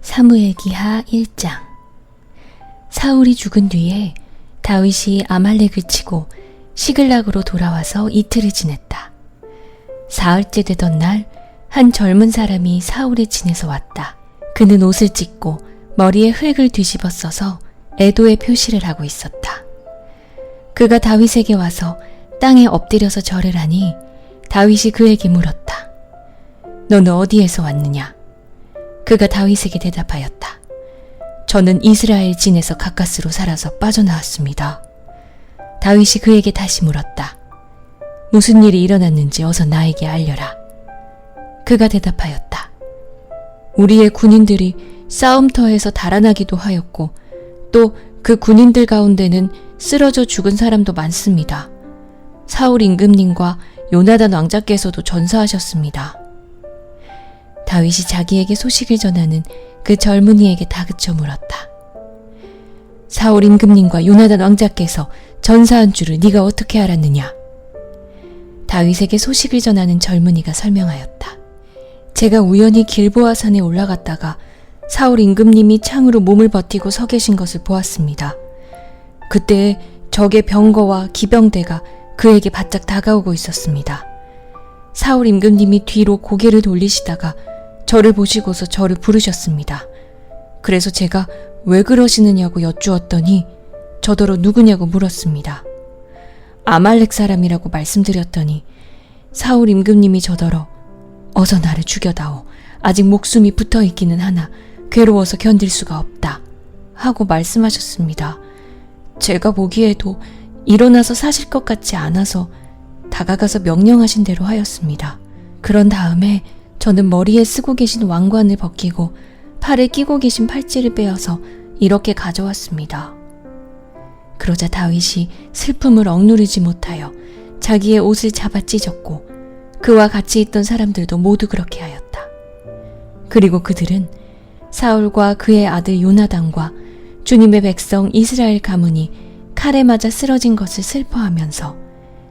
사무엘 기하 1장 사울이 죽은 뒤에 다윗이 아말렉을 치고 시글락으로 돌아와서 이틀을 지냈다. 사흘째 되던 날 한 젊은 사람이 사울의 진에서 왔다. 그는 옷을 찢고 머리에 흙을 뒤집어 써서 애도의 표시를 하고 있었다. 그가 다윗에게 와서 땅에 엎드려서 절을 하니 다윗이 그에게 물었다. 너는 어디에서 왔느냐? 그가 다윗에게 대답하였다. 저는 이스라엘 진에서 가까스로 살아서 빠져나왔습니다. 다윗이 그에게 다시 물었다. 무슨 일이 일어났는지 어서 나에게 알려라. 그가 대답하였다. 우리의 군인들이 싸움터에서 달아나기도 하였고 또 그 군인들 가운데는 쓰러져 죽은 사람도 많습니다. 사울 임금님과 요나단 왕자께서도 전사하셨습니다. 다윗이 자기에게 소식을 전하는 그 젊은이에게 다그쳐 물었다. 사울 임금님과 요나단 왕자께서 전사한 줄을 네가 어떻게 알았느냐? 다윗에게 소식을 전하는 젊은이가 설명하였다. 제가 우연히 길보아 산에 올라갔다가 사울 임금님이 창으로 몸을 버티고 서 계신 것을 보았습니다. 그때 적의 병거와 기병대가 그에게 바짝 다가오고 있었습니다. 사울 임금님이 뒤로 고개를 돌리시다가 저를 보시고서 저를 부르셨습니다. 그래서 제가 왜 그러시느냐고 여쭈었더니 저더러 누구냐고 물었습니다. 아말렉 사람이라고 말씀드렸더니 사울 임금님이 저더러 어서 나를 죽여다오. 아직 목숨이 붙어 있기는 하나 괴로워서 견딜 수가 없다. 하고 말씀하셨습니다. 제가 보기에도 일어나서 사실 것 같지 않아서 다가가서 명령하신 대로 하였습니다. 그런 다음에 저는 머리에 쓰고 계신 왕관을 벗기고 팔에 끼고 계신 팔찌를 빼어서 이렇게 가져왔습니다. 그러자 다윗이 슬픔을 억누르지 못하여 자기의 옷을 잡아 찢었고 그와 같이 있던 사람들도 모두 그렇게 하였다. 그리고 그들은 사울과 그의 아들 요나단과 주님의 백성 이스라엘 가문이 칼에 맞아 쓰러진 것을 슬퍼하면서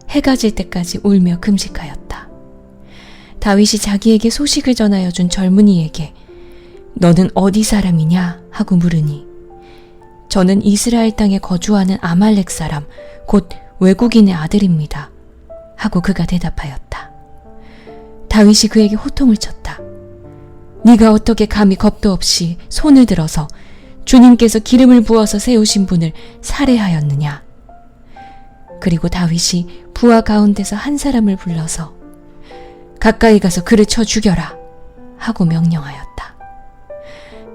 해가 질 때까지 울며 금식하였다. 다윗이 자기에게 소식을 전하여 준 젊은이에게 너는 어디 사람이냐 하고 물으니 저는 이스라엘 땅에 거주하는 아말렉 사람 곧 외국인의 아들입니다. 하고 그가 대답하였다. 다윗이 그에게 호통을 쳤다. 네가 어떻게 감히 겁도 없이 손을 들어서 주님께서 기름을 부어서 세우신 분을 살해하였느냐? 그리고 다윗이 부하 가운데서 한 사람을 불러서 가까이 가서 그를 쳐 죽여라 하고 명령하였다.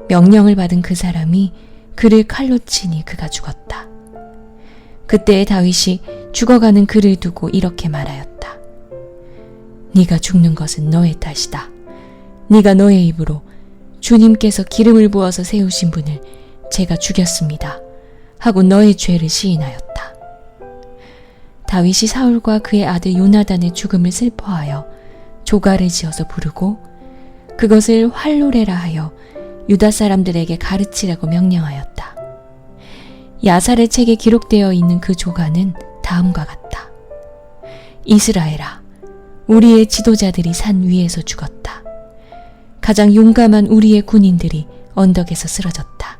명령을 받은 그 사람이 그를 칼로 치니 그가 죽었다. 그때 다윗이 죽어가는 그를 두고 이렇게 말하였다. 네가 죽는 것은 너의 탓이다. 네가 너의 입으로 주님께서 기름을 부어서 세우신 분을 제가 죽였습니다. 하고 너의 죄를 시인하였다. 다윗이 사울과 그의 아들 요나단의 죽음을 슬퍼하여 조가를 지어서 부르고 그것을 활로레라 하여 유다 사람들에게 가르치라고 명령하였다. 야살의 책에 기록되어 있는 그 조가는 다음과 같다. 이스라엘아, 우리의 지도자들이 산 위에서 죽었다. 가장 용감한 우리의 군인들이 언덕에서 쓰러졌다.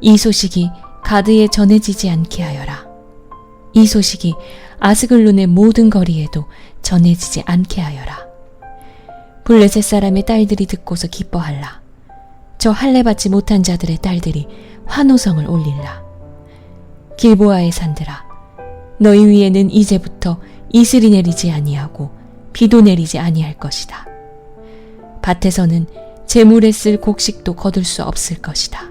이 소식이 가드에 전해지지 않게 하여라. 이 소식이 아스글론의 모든 거리에도 전해지지 않게 하여라. 블레셋 사람의 딸들이 듣고서 기뻐할라. 저 할례 받지 못한 자들의 딸들이 환호성을 올릴라. 길보아의 산들아, 너희 위에는 이제부터 이슬이 내리지 아니하고 비도 내리지 아니할 것이다. 밭에서는 재물에 쓸 곡식도 거둘 수 없을 것이다.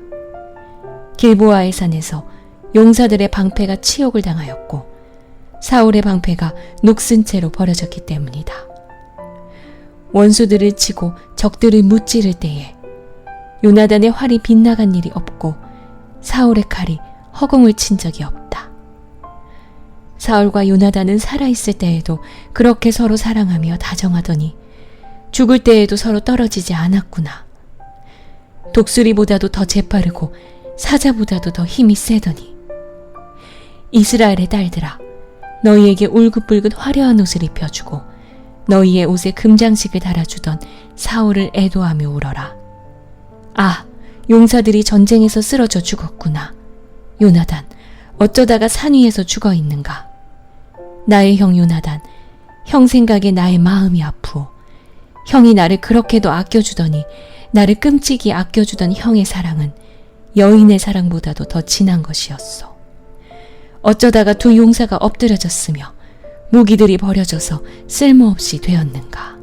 길보아의 산에서 용사들의 방패가 치욕을 당하였고 사울의 방패가 녹슨 채로 버려졌기 때문이다. 원수들을 치고 적들을 무찌를 때에 요나단의 활이 빗나간 일이 없고 사울의 칼이 허공을 친 적이 없다. 사울과 요나단은 살아있을 때에도 그렇게 서로 사랑하며 다정하더니 죽을 때에도 서로 떨어지지 않았구나. 독수리보다도 더 재빠르고 사자보다도 더 힘이 세더니 이스라엘의 딸들아 너희에게 울긋불긋 화려한 옷을 입혀주고 너희의 옷에 금장식을 달아주던 사울을 애도하며 울어라. 아 용사들이 전쟁에서 쓰러져 죽었구나. 요나단, 어쩌다가 산 위에서 죽어 있는가? 나의 형 요나단, 형 생각에 나의 마음이 아프오. 형이 나를 그렇게도 아껴주더니 나를 끔찍이 아껴주던 형의 사랑은 여인의 사랑보다도 더 진한 것이었어. 어쩌다가 두 용사가 엎드려졌으며 무기들이 버려져서 쓸모없이 되었는가.